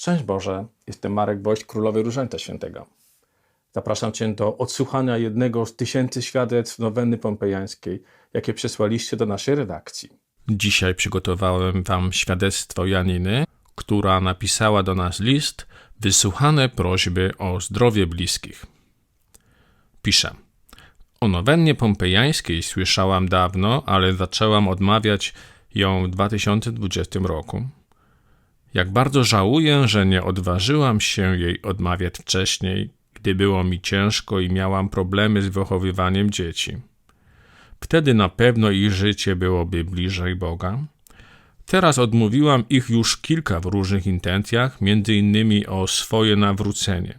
Szczęść Boże, jestem Marek Woś, Królowy Różańca Świętego. Zapraszam Cię do odsłuchania jednego z tysięcy świadectw nowenny pompejańskiej, jakie przesłaliście do naszej redakcji. Dzisiaj przygotowałem Wam świadectwo Janiny, która napisała do nas list Wysłuchane prośby o zdrowie bliskich. Pisze. O nowennie pompejańskiej słyszałam dawno, ale zaczęłam odmawiać ją w 2020 roku. Jak bardzo żałuję, że nie odważyłam się jej odmawiać wcześniej, gdy było mi ciężko i miałam problemy z wychowywaniem dzieci. Wtedy na pewno ich życie byłoby bliżej Boga. Teraz odmówiłam ich już kilka w różnych intencjach, między innymi o swoje nawrócenie.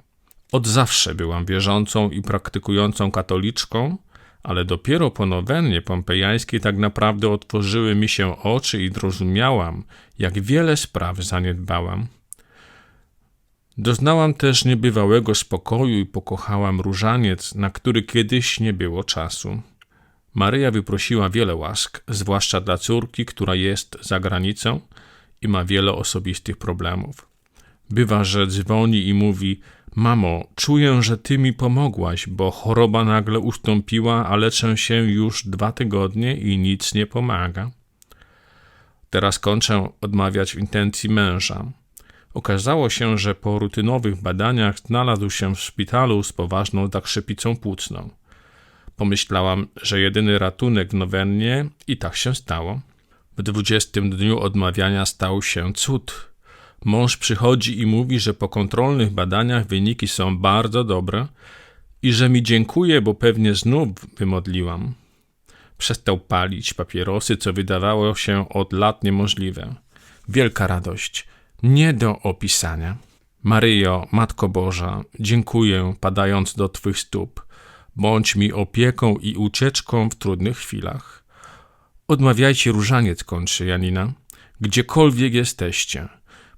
Od zawsze byłam wierzącą i praktykującą katoliczką, ale dopiero po nowennie pompejańskiej tak naprawdę otworzyły mi się oczy i zrozumiałam, jak wiele spraw zaniedbałam. Doznałam też niebywałego spokoju i pokochałam różaniec, na który kiedyś nie było czasu. Maryja wyprosiła wiele łask, zwłaszcza dla córki, która jest za granicą i ma wiele osobistych problemów. Bywa, że dzwoni i mówi: Mamo, czuję, że ty mi pomogłaś, bo choroba nagle ustąpiła, a leczę się już dwa tygodnie i nic nie pomaga. Teraz kończę odmawiać intencji męża. Okazało się, że po rutynowych badaniach znalazł się w szpitalu z poważną zakrzepicą płucną. Pomyślałam, że jedyny ratunek nowennie i tak się stało. W dwudziestym dniu odmawiania stał się cud. Mąż przychodzi i mówi, że po kontrolnych badaniach wyniki są bardzo dobre i że mi dziękuję, bo pewnie znów wymodliłam. Przestał palić papierosy, co wydawało się od lat niemożliwe. Wielka radość, nie do opisania. Maryjo, Matko Boża, dziękuję, padając do Twych stóp. Bądź mi opieką i ucieczką w trudnych chwilach. Odmawiajcie różaniec, kończy Janina, gdziekolwiek jesteście,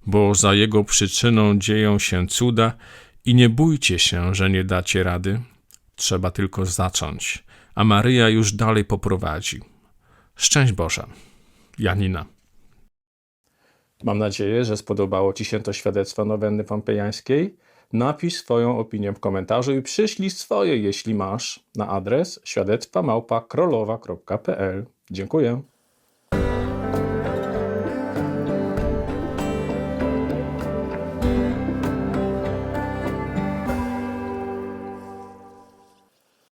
bo za jego przyczyną dzieją się cuda i nie bójcie się, że nie dacie rady. Trzeba tylko zacząć, a Maryja już dalej poprowadzi. Szczęść Boże. Janina. Mam nadzieję, że spodobało Ci się to świadectwo nowenny pompejańskiej. Napisz swoją opinię w komentarzu i przyślij swoje, jeśli masz, na adres świadectwa małpa krolowa.pl. Dziękuję.